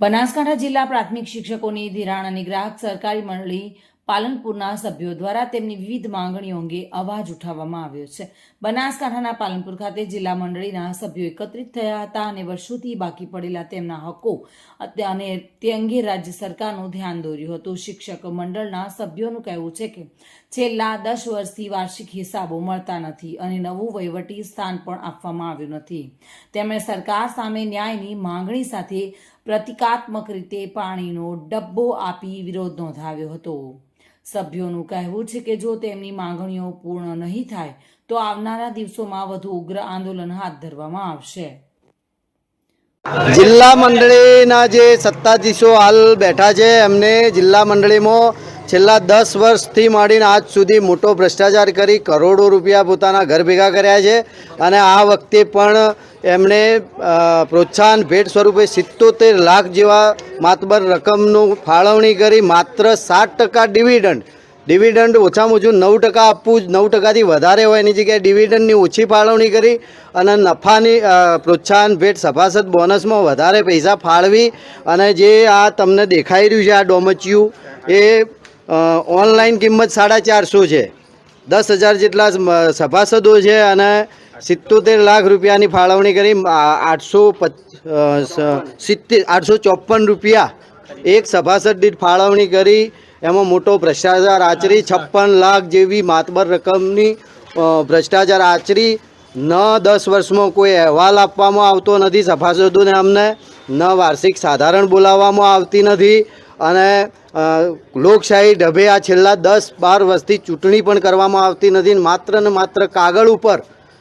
બનાસકાંઠા જિલ્લા પ્રાથમિક શિક્ષકોની ધિરાણ અને ગ્રાહક સહકારી મંડળી પાલનપુરના સભ્યો દ્વારા તેમની વિવિધ માંગણીઓ અંગે અવાજ ઉઠાવવામાં આવ્યો છે. બનાસકાંઠાના પાલનપુર ખાતે જિલ્લા મંડળીના સભ્યો એકત્રિત થયા હતા અને વર્ષોથી બાકી પડેલા તેમના હકો અને તે અંગે રાજ્ય સરકારનું ધ્યાન દોર્યું હતું. શિક્ષક મંડળના સભ્યોનું કહેવું છે કે છેલ્લા દસ વર્ષથી વાર્ષિક હિસાબો મળતા નથી અને નવું વહીવટી સ્થાન પણ આપવામાં આવ્યું નથી. તેમણે સરકાર સામે ન્યાયની માંગણી સાથે પ્રતિકાત્મક રીતે પાણીનો ડબ્બો આપી વિરોધ નોંધાવ્યો હતો. સભ્યોનું કહેવું છે કે જો તેમની માંગણીઓ પૂર્ણ નહીં થાય, તો આવનારા દિવસોમાં વધુ ઉગ્ર આંદોલન હાથ ધરવામાં આવશે. જિલ્લા મંડળીના જે સત્તાધીશો હાલ બેઠા છે, એમને જિલ્લા મંડળીમાં છેલ્લા દસ વર્ષથી માંડીને આજ સુધી મોટો ભ્રષ્ટાચાર કરી કરોડો રૂપિયા પોતાના ઘર ભેગા કર્યા છે. અને આ વખતે પણ એમણે પ્રોત્સાહન ભેટ સ્વરૂપે સિત્તોતેર લાખ જેવા માતબર રકમનું ફાળવણી કરી માત્ર સાત ટકા ડિવિડન્ડ. ડિવિડન્ડ ઓછામાં ઓછું નવ ટકા આપવું જ, નવ ટકાથી વધારે હોય એની જગ્યાએ ડિવિડન્ડની ઓછી ફાળવણી કરી અને નફાની પ્રોત્સાહન ભેટ સભાસદ બોનસમાં વધારે પૈસા ફાળવી અને જે આ તમને દેખાઈ રહ્યું છે આ ડોમચિયું, એ ઓનલાઈન કિંમત સાડા ચારસો છે. દસ હજાર જેટલા સભાસદો છે અને સિત્તોતેર લાખ રૂપિયાની ફાળવણી કરી આઠસો સિત્તેર આઠસો ચોપન રૂપિયા એક સભાસદ દીઠ ફાળવણી કરી. એમાં મોટો ભ્રષ્ટાચાર આચરી, છપ્પન લાખ જેવી માતબર રકમની ભ્રષ્ટાચાર આચરી. ન દસ વર્ષમાં કોઈ અહેવાલ આપવામાં આવતો નથી સભાસદોને અમને, ન વાર્ષિક સાધારણ બોલાવવામાં આવતી નથી. અને લોકશાહી ઢબે આ છેલ્લા દસ બાર વર્ષથી ચૂંટણી પણ કરવામાં આવતી નથી. માત્ર ને માત્ર કાગળ ઉપર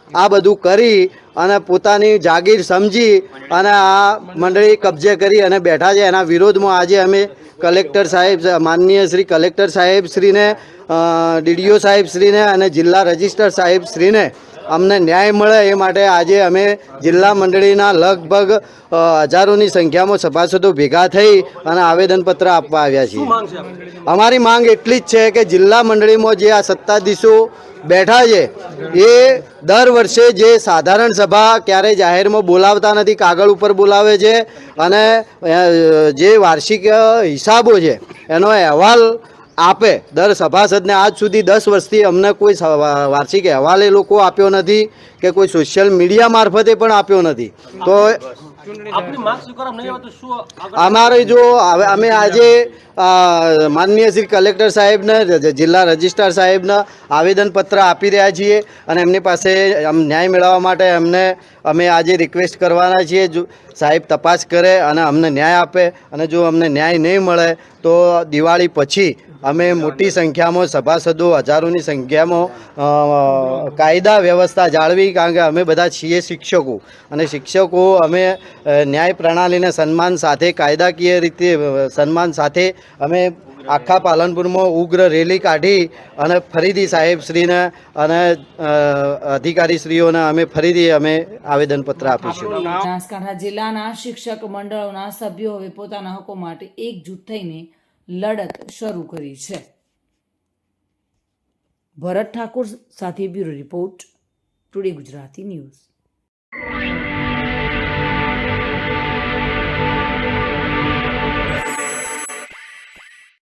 આ બધું કરી અને પોતાની જાગીર સમજી અને આ મંડળી કબજે કરી અને બેઠા છે. એના વિરોધમાં આજે અમે કલેક્ટર સાહેબ માનનીય શ્રી કલેક્ટર સાહેબ શ્રીને ડીડીઓ સાહેબ શ્રીને અને જિલ્લા રજિસ્ટર સાહેબ શ્રીને અમને ન્યાય મળે એ માટે આજે અમે જિલ્લા મંડળીના લગભગ હજારોની સંખ્યામાં સભાસદો ભેગા થઈ અને આવેદનપત્ર આપવા આવ્યા છીએ. અમારી માંગ એટલી જ છે કે જિલ્લા મંડળીમાં જે આ સત્તાધીશો બેઠા છે એ દર વર્ષે જે સાધારણ સભા ક્યારેય જાહેરમાં બોલાવતા નથી, કાગળ ઉપર બોલાવે છે અને જે વાર્ષિક હિસાબો છે, એનો અહેવાલ આપે. દર સભાસદને આજ સુધી દસ વર્ષથી અમને કોઈ વાર્ષિક અહેવાલ એ લોકો આપ્યો નથી કે કોઈ સોશિયલ મીડિયા મારફતે પણ આપ્યો નથી. તો અમારે જો હવે અમે આજે માનનીય શ્રી કલેક્ટર સાહેબને જિલ્લા રજિસ્ટ્રાર સાહેબને આવેદનપત્ર આપી રહ્યા છીએ અને એમની પાસે આમ ન્યાય મેળવવા માટે અમને અમે આજે રિક્વેસ્ટ કરવાના છીએ. જો સાહેબ તપાસ કરે અને અમને ન્યાય આપે અને જો અમને ન્યાય નહીં મળે તો દિવાળી પછી અમે મોટી સંખ્યામાં સભાસદો હજારોની સંખ્યામાં કાયદા વ્યવસ્થા જાળવી કારણ કે અમે બધા છીએ શિક્ષકો. અને શિક્ષકો અમે ન્યાય પ્રણાલીને સન્માન સાથે કાયદાકીય રીતે સન્માન સાથે અમે આખા પાલનપુરમાં ઉગ્ર રેલી કાઢી અને ફરીથી સાહેબશ્રીને અને અધિકારીશ્રીઓને અમે ફરીથી અમે આવેદનપત્ર આપીશું. બનાસકાંઠા જિલ્લાના શિક્ષક મંડળોના સભ્યો હવે પોતાના હકો માટે એકજૂટ થઈને લડત શરૂ કરી છે. ભરત ઠાકોર સાથે bureau report today Gujarati news.